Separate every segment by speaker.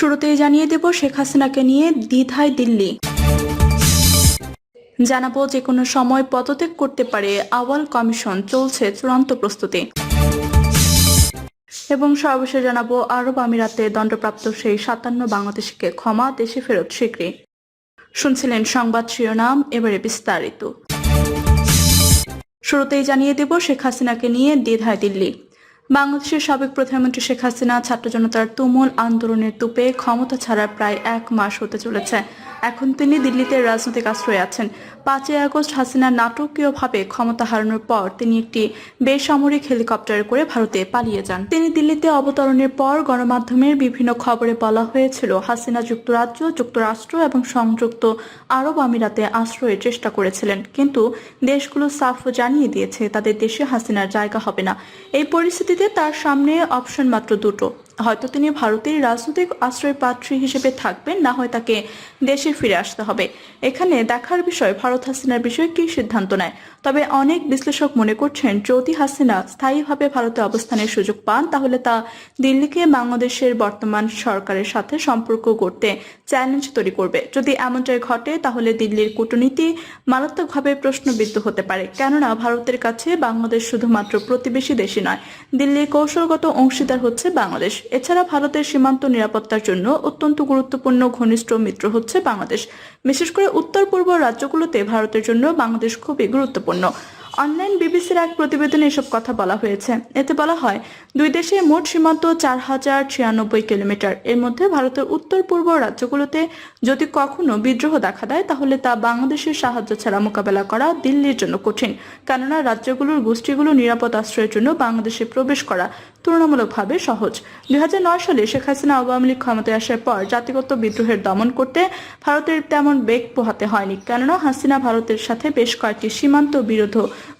Speaker 1: শুরুতেই জানিয়ে দেব শেখ হাসিনাকে নিয়ে দ্বিধায় দিল্লি। জানাব যে কোনো সময় পদত্যাগ করতে পারে আওয়াল কমিশন, চলছে চূড়ান্ত প্রস্তুতি। এবং সর্বশেষ জানাব, আরব আমিরাতে দণ্ডপ্রাপ্ত সেই সাতান্ন বাংলাদেশিকে ক্ষমা দেশে ফেরত শীঘ্রই। শুনছিলেন সংবাদ শিরোনাম, এবারে বিস্তারিত। শুরুতেই জানিয়ে দেব শেখ হাসিনাকে নিয়ে দ্বিধায় দিল্লি। বাংলাদেশের সাবেক প্রধানমন্ত্রী শেখ হাসিনা, ছাত্র জনতার তুমুল আন্দোলনের তুপে ক্ষমতা ছাড়ার প্রায় এক মাস হতে চলেছে। এখন তিনি দিল্লিতে রাজনৈতিক আশ্রয়ে আছেন। পাঁচই আগস্ট হাসিনা নাটকীয়ভাবে ক্ষমতা হারানোর পর তিনি একটি বেসামরিক হেলিকপ্টারে করে ভারতে পালিয়ে যান। তিনি দিল্লিতে অবতরণের পর গণমাধ্যমের বিভিন্ন খবরে বলা হয়েছিল, হাসিনা যুক্তরাজ্য, যুক্তরাষ্ট্র এবং সংযুক্ত আরব আমিরাতে আশ্রয়ের চেষ্টা করেছিলেন। কিন্তু দেশগুলো সাফ জানিয়ে দিয়েছে, তাদের দেশে হাসিনার জায়গা হবে না। এই পরিস্থিতিতে তার সামনে অপশন মাত্র দুটো। হয়তো তিনি ভারতের রাজনৈতিক আশ্রয় পাত্রী হিসেবে থাকবেন, না হয় তাকে দেশে ফিরে আসতে হবে। এখানে দেখার বিষয়, ভারত হাসিনার বিষয়ে কি সিদ্ধান্ত নেয়? তবে অনেক বিশ্লেষক মনে করছেন, যদি হাসিনা স্থায়ীভাবে ভারতে অবস্থানের সুযোগ পান, তাহলে তা দিল্লিকে বাংলাদেশের বর্তমান সরকারের সাথে সম্পর্ক করতে চ্যালেঞ্জ তৈরি করবে। যদি এমনটাই ঘটে, তাহলে দিল্লির কূটনীতি মারাত্মকভাবে প্রশ্নবিদ্ধ হতে পারে। কেননা, ভারতের কাছে বাংলাদেশ শুধুমাত্র প্রতিবেশী দেশই নয়, দিল্লির কৌশলগত অংশীদার হচ্ছে বাংলাদেশ। এছাড়া ভারতের সীমান্ত নিরাপত্তার জন্য অত্যন্ত গুরুত্বপূর্ণ ঘনিষ্ঠ মিত্র হচ্ছে বাংলাদেশ। বিশেষ করে উত্তর পূর্ব রাজ্যগুলোতে ভারতের জন্য বাংলাদেশ খুবই গুরুত্বপূর্ণ। অনলাইন বিবিসির এক প্রতিবেদনে এসব কথা বলা হয়েছে। এতে বলা হয়, দুই দেশে মোট সীমান্ত চার হাজার ছিয়ানব্বই কিলোমিটার। এর মধ্যে ভারতের উত্তর পূর্ব রাজ্যগুলোতে যদি কখনো বিদ্রোহ দেখা দেয়, তাহলে তা বাংলাদেশের সাহায্য ছাড়া মোকাবেলা করা দিল্লির জন্য কঠিন। কেননা, রাজ্যগুলোর গোষ্ঠীগুলো নিরাপদ আশ্রয়ের জন্য বাংলাদেশে প্রবেশ করা তুলনামূলকভাবে সহজ। দুই হাজার নয় সালে শেখ হাসিনা আওয়ামী লীগ ক্ষমতায় আসার পর জাতিগত বিদ্রোহের দমন করতে ভারতের তেমন বেগ পোহাতে হয়নি। কেননা, হাসিনা ভারতের সাথে বেশ কয়েকটি সীমান্ত বিরোধ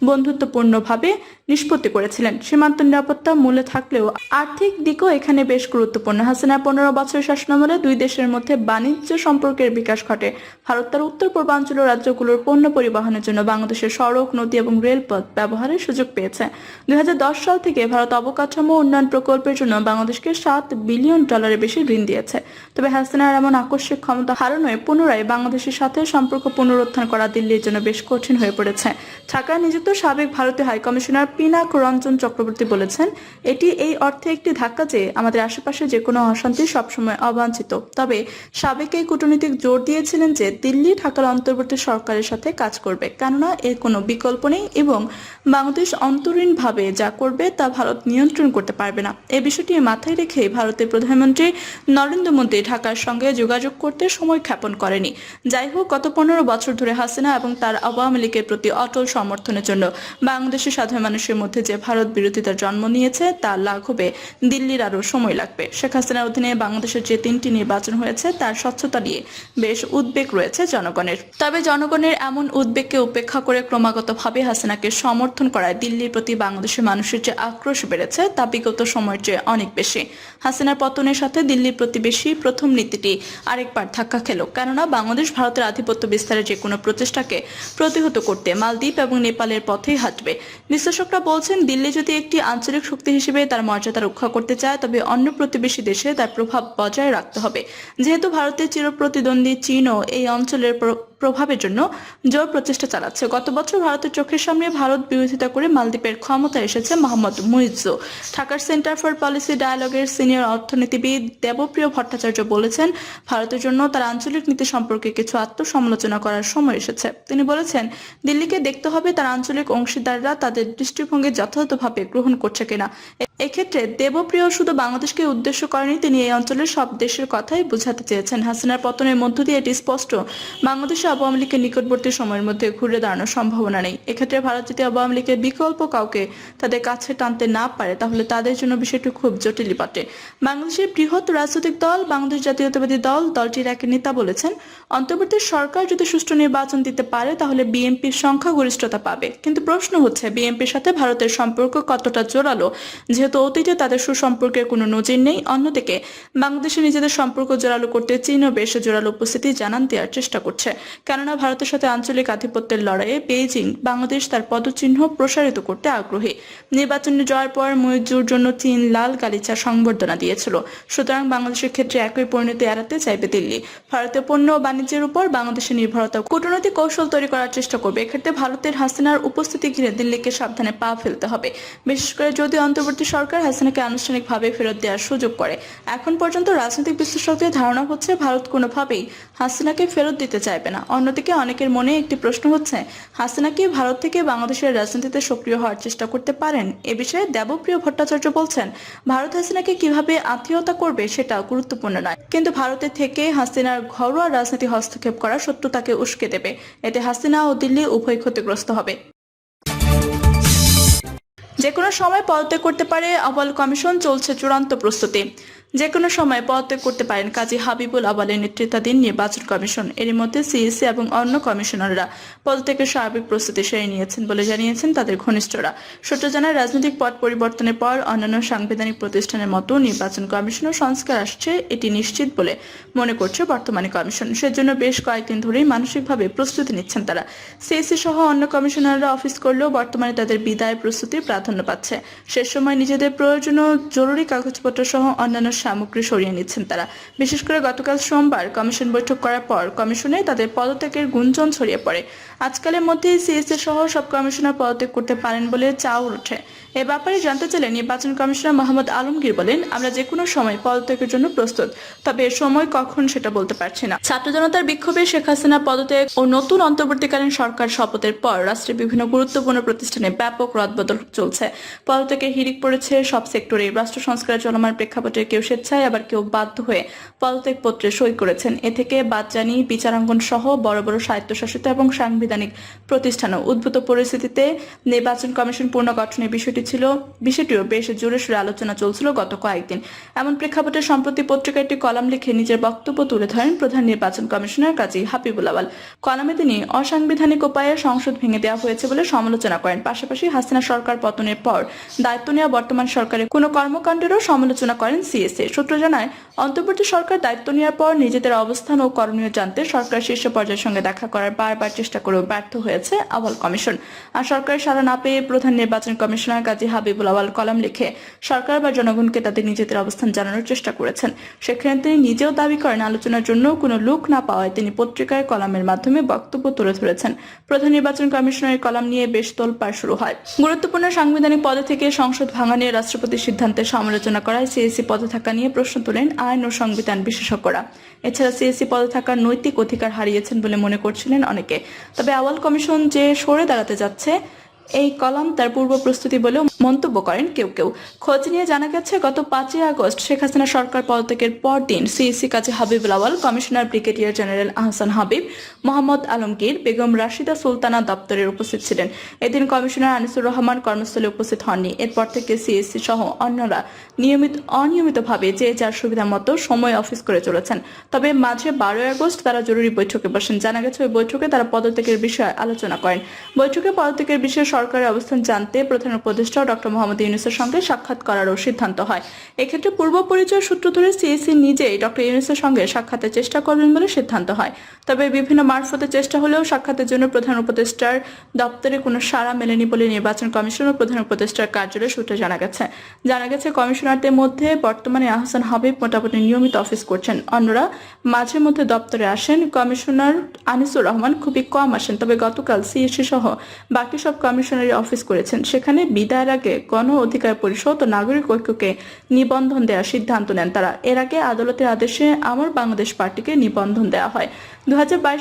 Speaker 1: বন্ধুত্বপূর্ণভাবে নিষ্পত্তি করেছিলেন। সীমান্ত নিরাপত্তা মূলে থাকলেও আর্থিক দিকও এখানে বেশ গুরুত্বপূর্ণ। হাসিনা পনেরো বছরের শাসনামলে দুই দেশের মধ্যে বাণিজ্য সম্পর্কের বিকাশ ঘটে। ভারত তার উত্তর পূর্বাঞ্চলীয় রাজ্যগুলোর পণ্য পরিবহনের জন্য বাংলাদেশের সড়ক, নদী এবং রেলপথ ব্যবহারের সুযোগ পেয়েছে। দুই হাজার দশ সাল থেকে ভারত অবকাঠামো উন্নয়ন প্রকল্পের জন্য বাংলাদেশকে সাত বিলিয়ন ডলারের বেশি ঋণ দিয়েছে। তবে হাসিনার এমন আকস্মিক ক্ষমতা হারানোয় পুনরায় বাংলাদেশের সাথে সম্পর্ক পুনরুত্থান করা দিল্লির জন্য বেশ কঠিন হয়ে পড়েছে। ঢাকায় নিযুক্ত সাবেক ভারতীয় হাইকমিশনার পিনাক রঞ্জন চক্রবর্তী বলেছেন, এটি এই অর্থে একটি ধাক্কা যে আমাদের আশেপাশে যে কোনো অশান্তি সবসময় অবাঞ্ছিত। তবে সাবেক এই কূটনীতিক জোর দিয়েছিলেন যে দিল্লি ঢাকার অন্তর্বর্তী সরকারের সাথে কাজ করবে। কেননা এর কোনো বিকল্প নেই এবং বাংলাদেশ অন্তরীণভাবে যা করবে তা ভারত নিয়ন্ত্রণ করতে পারবে না। এ বিষয়টি মাথায় রেখে ভারতের প্রধানমন্ত্রী নরেন্দ্র মোদী ঢাকার সঙ্গে যোগাযোগ করতে সময় ক্ষেপণ করেনি। যাই হোক, গত পনেরো বছর ধরে হাসিনা এবং তার আওয়ামী লীগের প্রতি অটল সমর্থনের জন্য বাংলাদেশের সাধারণ মানুষের মধ্যে যে ভারত বিরোধিতার জন্ম নিয়েছে, তা লাঘবে দিল্লির আরও সময় লাগবে। শেখ হাসিনার অধীনে বাংলাদেশের যে তিনটি নির্বাচন হয়েছে, তার স্বচ্ছতা নিয়ে বেশ উদ্বেগ রয়েছে জনগণের। তবে জনগণের এমন উদ্বেগকে উপেক্ষা করে ক্রমাগতভাবে হাসিনাকে সমর্থন করায় দিল্লির প্রতি বাংলাদেশের মানুষের যে আক্রোশ বেড়েছে, তা বিগত সময়ের চেয়ে অনেক বেশি। হাসিনার পতনের সাথে দিল্লির প্রতিবেশী প্রথম নীতিটি আরেকবার ধাক্কা খেল। কেননা, বাংলাদেশ ভারতের আধিপত্য বিস্তারের যে কোনো প্রচেষ্টাকে প্রতিহত করতে মালদ্বীপ এবং নেপালের পথেই হাঁটবে। বিশ্লেষকরা বলছেন, দিল্লি যদি একটি আঞ্চলিক শক্তি হিসেবে তার মর্যাদা রক্ষা করতে চায়, তবে অন্য প্রতিবেশী দেশে তার প্রভাব বজায় রাখতে হবে। যেহেতু ভারতের চিরপ্রতিদ্বন্দ্বী চীনও এই অঞ্চলের প্রভাবের জন্য জোর প্রচেষ্টা চালাচ্ছে। গত বছর ভারতের চোখের সামনে ভারত বিরোধিতা করে মালদ্বীপের ক্ষমতা এসেছে মোহাম্মদ মুইজু ঢাকার সেন্টার ফর পলিসি ডায়ালগের সিনিয়র অর্থনীতিবিদ দেবপ্রিয় ভট্টাচার্য বলেছেন, ভারতের জন্য তার আঞ্চলিক নীতি সম্পর্কে কিছু আত্মসমালোচনা করার সময় এসেছে। তিনি বলেছেন, দিল্লিকে দেখতে হবে তার আঞ্চলিক অংশীদাররা তাদের দৃষ্টিভঙ্গি যথাযথভাবে গ্রহণ করছে কিনা। এক্ষেত্রে দেবপ্রিয় শুধু বাংলাদেশকে উদ্দেশ্য করেনি, তিনি এই অঞ্চলের সব দেশের কথাই বোঝাতে চেয়েছেন। হাসিনার পতনের মধ্য দিয়ে এটি স্পষ্ট, বাংলাদেশে আওয়ামী লীগের নিকটবর্তী সময়ের মধ্যে ঘুরে দাঁড়ানোর সম্ভাবনা নেই। এক্ষেত্রে ভারত যদি আওয়ামী লীগের বিকল্প কাউকে তাদের কাছে টানতে না পারে, তাহলে তাদের জন্য বিষয়টি খুব জটিলই বটে। বাংলাদেশের বৃহৎ রাজনৈতিক দল, বাংলাদেশ জাতীয়তাবাদী দল, দলটির এক নেতা বলেছেন, অন্তর্বর্তী সরকার যদি সুষ্ঠু নির্বাচন দিতে পারে, তাহলে বিএনপির সংখ্যাগরিষ্ঠতা পাবে। কিন্তু প্রশ্ন হচ্ছে, বিএনপির সাথে ভারতের সম্পর্ক কতটা জোরালো, যেহেতু যেহেতু অতীতে তাদের সুসম্পর্কের কোনো নজির নেই। অন্যদিকে, বাংলাদেশে নিজেদের সম্পর্ক জোরালো করতে চীনও বেশ জোরালো উপস্থিতি জানান দেওয়ার চেষ্টা করছে। কেননা, ভারতের সাথে আঞ্চলিক আধিপত্যের লড়াইয়ে বেইজিং বাংলাদেশ তার পদচিহ্ন প্রসারিত করতে আগ্রহী। নির্বাচনে জয়ের পর মৈজুর জন্য চীন লাল গালিচা সংবর্ধনা দিয়েছিল। সুতরাং বাংলাদেশের ক্ষেত্রে একই পরিণতি এড়াতে চাইবে দিল্লি। ভারতীয় পণ্য ও বাণিজ্যের উপর বাংলাদেশের নির্ভরতা কূটনৈতিক কৌশল তৈরি করার চেষ্টা করবে। এক্ষেত্রে ভারতের হাসিনার উপস্থিতি ঘিরে দিল্লিকে সাবধানে পা ফেলতে হবে। বিশেষ করে যদি অন্তর্বর্তী হাসিনাকে আনুষ্ঠানিকভাবে ফেরত দেওয়ার সুযোগ করে। এখন পর্যন্ত রাজনৈতিক বিশ্লেষকদের ধারণা হচ্ছে, ভারত কোনোভাবেই হাসিনাকে ফেরত দিতে চাইবে না। অন্যদিকে অনেকের মনে একটি প্রশ্ন হচ্ছে, হাসিনা কি ভারত থেকে বাংলাদেশের রাজনীতিতে সক্রিয় হওয়ার চেষ্টা করতে পারেন? এ বিষয়ে দেবপ্রিয় ভট্টাচার্য বলছেন, ভারত হাসিনাকে কীভাবে আত্মীয়তা করবে সেটা গুরুত্বপূর্ণ নয়। কিন্তু ভারতে থেকে হাসিনার ঘরোয়া রাজনীতি হস্তক্ষেপ করা শত্রুতাকে উস্কে দেবে। এতে হাসিনা ও দিল্লি উভয় ক্ষতিগ্রস্ত হবে। যে কোনো সময় পদত্যাগ করতে পারে আবাল কমিশন চলছে চূড়ান্ত প্রস্তুতি। যে কোনো সময় পদত্যাগ করতে পারেন, কাজী হাবিবুল আবালের নেতৃত্বাধীন নির্বাচন কমিশন। এর মধ্যে সিইসি এবং অন্য কমিশনাররা পদত্যাগের স্বাভাবিক প্রস্তুতি সেরে নিয়েছেন বলে জানিয়েছেন তাদের ঘনিষ্ঠরা। সূত্র জানায়, রাজনৈতিক পদ পরিবর্তনের পর অন্যান্য সাংবিধানিক প্রতিষ্ঠানের মতো নির্বাচন কমিশনও সংস্কার আসছে, এটি নিশ্চিত বলে মনে করছে বর্তমানে কমিশন। সেজন্য বেশ কয়েকদিন ধরেই মানসিকভাবে প্রস্তুতি নিচ্ছেন তারা। সিএসি সহ অন্য কমিশনাররা অফিস করলেও বর্তমানে তাদের বিদায় প্রস্তুতির প্রাধান্য পাচ্ছে। শেষ সময় নিজেদের প্রয়োজনীয় জরুরি কাগজপত্র সহ অন্যান্য সামগ্রী সরিয়ে নিচ্ছেন তারা। বিশেষ করে গতকাল সোমবার কমিশন বৈঠক করার পর কমিশনে তাদের পদত্যাগের গুঞ্জন ছড়িয়ে পড়ে। আজকালের মধ্যেই সিএসি সহ সব কমিশনার পদত্যাগ করতে পারেন বলে চাও ওঠে এ ব্যাপারে জানতে চাইলে নির্বাচন কমিশনার মোহাম্মদ আলমগীর বলেন, আমরা যে কোনো সময় পদত্যাগের জন্য প্রস্তুত, তবে সময় কখন সেটা বলতে পারছি না। ছাত্র জনতার বিক্ষোভে শেখ হাসিনা পদত্যাগ ও নতুন অন্তর্বর্তীকালীন সরকার শপথের পর রাষ্ট্রের বিভিন্ন গুরুত্বপূর্ণ প্রতিষ্ঠানে ব্যাপক রদবদল চলছে। পদত্যাগের হিড়িক পড়েছে সব সেক্টরে, রাষ্ট্র সংস্কারের চলমান প্রেক্ষাপটে কেউ স্বেচ্ছায়, আবার কেউ বাধ্য হয়ে পদত্যাগ পত্রে সই করেছেন। এ থেকে জানিয়ে বিচারাঙ্গন সহ বড় বড় স্বায়ত্তশাসিত এবং সাংবিধানিক প্রতিষ্ঠানও উদ্ভূত পরিস্থিতিতে নির্বাচন কমিশন পুনর্গঠনের বিষয়টি ছিল, বিষয়টিও বেশ জোরে সোরে আলোচনা চলছিল গত কয়েকদিন। এমন প্রেক্ষাপটে সম্প্রতি পত্রিকায় একটি কলাম লিখে নিজের বক্তব্য তুলে ধরেন প্রধান নির্বাচন কমিশনার কাজী হাবিবুল আওয়াল কলামে তিনি অসাংবিধানিক উপায়ে সংসদ ভেঙে দেওয়া হয়েছে বলে সমালোচনা করেন। পাশাপাশি হাসিনা সরকার পতনের পর দায়িত্ব নেওয়া বর্তমান সরকারের কোনো কর্মকাণ্ডেরও সমালোচনা করেন সিএসএ। সূত্র জানায়, অন্তর্বর্তী সরকার দায়িত্ব নেওয়ার পর নিজেদের অবস্থান ও করণীয় জানতে সরকার শীর্ষ পর্যায়ের সঙ্গে দেখা করার বারবার চেষ্টা করেও ব্যর্থ হয়েছে আওয়াল কমিশন। আর সরকারের সাড়া না পেয়ে প্রধান নির্বাচন কমিশনার কাজী হাবিবুল আওয়াল কলাম লিখে, সরকার বা জনগণকে তাদের নিজেদের অবস্থান জানানোর চেষ্টা করেছেন। সেখানে তিনি নিজেও দাবি করেন, আলোচনার জন্য কোনো লোক না পাওয়ায় তিনি পত্রিকায় কলামের মাধ্যমে বক্তব্য তুলে ধরেছেন। প্রধান নির্বাচন কমিশনারের কলাম নিয়ে বেশ তোলপাড় শুরু হয়। গুরুত্বপূর্ণ সাংবিধানিক পদে থেকে সংসদ ভাঙা নিয়ে রাষ্ট্রপতির সিদ্ধান্তের সমালোচনা করায় সিএসি পদে থাকা নিয়ে প্রশ্ন তোলেন আইন ও সংবিধান বিশেষজ্ঞরা। এছাড়া সিএসি পদে থাকার নৈতিক অধিকার হারিয়েছেন বলে মনে করছিলেন অনেকে। তবে আওয়াল কমিশন যে সরে দাঁড়াতে যাচ্ছে এই কলাম তার পূর্ব প্রস্তুতি বলেও মন্তব্য করেন কেউ কেউ। খোঁজ নিয়ে জানা গেছে, গত পাঁচই আগস্ট শেখ হাসিনা সরকার পদত্যাগের পরদিন C E C Kazi Habib Awal commissioner brigadier general Ahsan Habib, Mohammad Alamgir, Begum Rashida Sultana দপ্তরের উপস্থিত ছিলেন। এদিন কমিশনার আনিসুর রহমান কর্মস্থলে উপস্থিত হননি। এরপর থেকে সিএসসি সহ অন্যরা নিয়মিত, অনিয়মিতভাবে যে যার সুবিধা মতো সময় অফিস করে চলেছেন। তবে মাঝে বারোই আগস্ট তারা জরুরি বৈঠকে বসেন। জানা গেছে, ওই বৈঠকে তারা পদত্যাগের বিষয়ে আলোচনা করেন। বৈঠকে পদত্যাগের বিষয়ে সরকারের অবস্থান জানতে প্রধান উপদেষ্টা ডক্টর মোহাম্মদ ইউনুসের সঙ্গে সাক্ষাৎ করারও সিদ্ধান্ত হয়। এক্ষেত্রে পূর্ব পরিচয় সূত্র ধরে সিএসি নিজেই ডক্টর ইউনুসের সঙ্গে সাক্ষাতের চেষ্টা করবেন বলে সিদ্ধান্ত হয়। তবে বিভিন্ন মারফতে চেষ্টা হলেও সাক্ষাতের জন্য প্রধান উপদেষ্টার দপ্তরে কোনো সাড়া মেলেনি বলে নির্বাচন কমিশন ও প্রধান উপদেষ্টার কার্যালয় সূত্রে জানা গেছে। জানা গেছে, কমিশনারদের মধ্যে বর্তমানে আহসান হাবিব মোটামুটি নিয়মিত অফিস করছেন। অন্যরা মাঝে মধ্যে দপ্তরে আসেন। কমিশনার আনিসুর রহমান খুবই কম আসেন। তবে গতকাল সিএসসি সহ বাকি সব কমিশনারি অফিস করেছেন। সেখানে বিদায়ের আগে গণ অধিকার পরিষদ ও নাগরিক ঐক্যকে নিবন্ধন দেওয়ার সিদ্ধান্ত নেন তারা। এর আগে আদালতের আদেশে আমার বাংলাদেশ পার্টিকে নিবন্ধন দেওয়া হয়। দু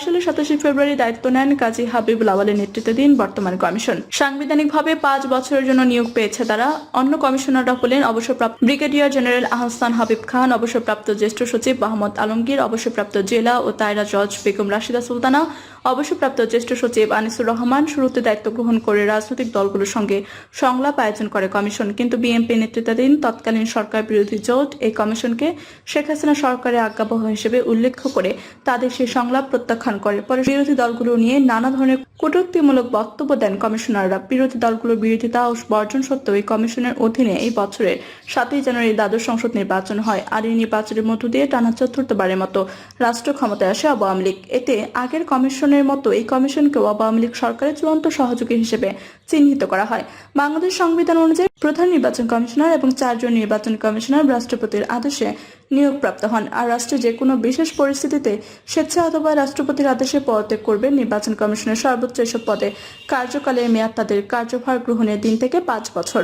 Speaker 1: সালের সাতাশে ফেব্রুয়ারি দায়িত্ব নেন কাজী হাবিব লাওয়ালের নেতৃত্বাধীন বর্তমান কমিশন। সাংবিধানিকভাবে পাঁচ বছরের জন্য নিয়োগ পেয়েছে তারা। অন্য কমিশনাররা হলেন অবসরপ্রাপ্ত ব্রিগেডিয়ার জেনারেল আহসান হাবিব খান, অবসরপ্রাপ্ত জ্যেষ্ঠ সচিব মোহাম্মদ আলমগীর, অবসরপ্রাপ্ত জেলা ও তাইরা জজ বেগম রাশিদা সুলতানা অবসরপ্রাপ্ত জ্যেষ্ঠ সচিব আনিসুর রহমান শুরুতে দায়িত্ব গ্রহণ করে রাজনৈতিক দলগুলোর সঙ্গে সংলাপ আয়োজন করে কমিশন, কিন্তু বিএনপি নেতৃত্বাধীন তৎকালীন সরকার বিরোধী জোট এই কমিশনকে শেখ হাসিনা সরকারের আজ্ঞাবহ হিসেবে উল্লেখ করে তাদের সেই সংলাপ প্রত্যাখ্যান করে। পরে বিরোধী দলগুলো নিয়ে নানা ধরনের কটূক্তিমূলক বক্তব্য দেন কমিশনাররা। বিরোধী দলগুলোর বিরোধিতা ও বর্জন সত্ত্বেও এই কমিশনের অধীনে এই বছরের সাতই জানুয়ারি দ্বাদশ সংসদ নির্বাচন হয় আর এই নির্বাচনের মধ্য দিয়ে টানা চতুর্থবারের মতো রাষ্ট্র ক্ষমতায় আসে আওয়ামী লীগ। এতে আগের কমিশনের মতো এই কমিশনকেও আওয়ামী লীগ সরকারের চূড়ান্ত সহযোগী হিসেবে চিহ্নিত করা হয়। বাংলাদেশ সংবিধান অনুযায়ী প্রধান নির্বাচন কমিশনার এবং চারজন নির্বাচন কমিশনার রাষ্ট্রপতির আদেশে নিয়োগপ্রাপ্ত হন। আর রাষ্ট্রে যে কোনো বিশেষ পরিস্থিতিতে স্বেচ্ছা অথবা রাষ্ট্রপতির আদেশে পদত্যাগ করবেন নির্বাচন কমিশনের সর্বোচ্চ এসব পদে। কার্যকালের মেয়াদ তাদের কার্যভার গ্রহণের দিন থেকে পাঁচ বছর।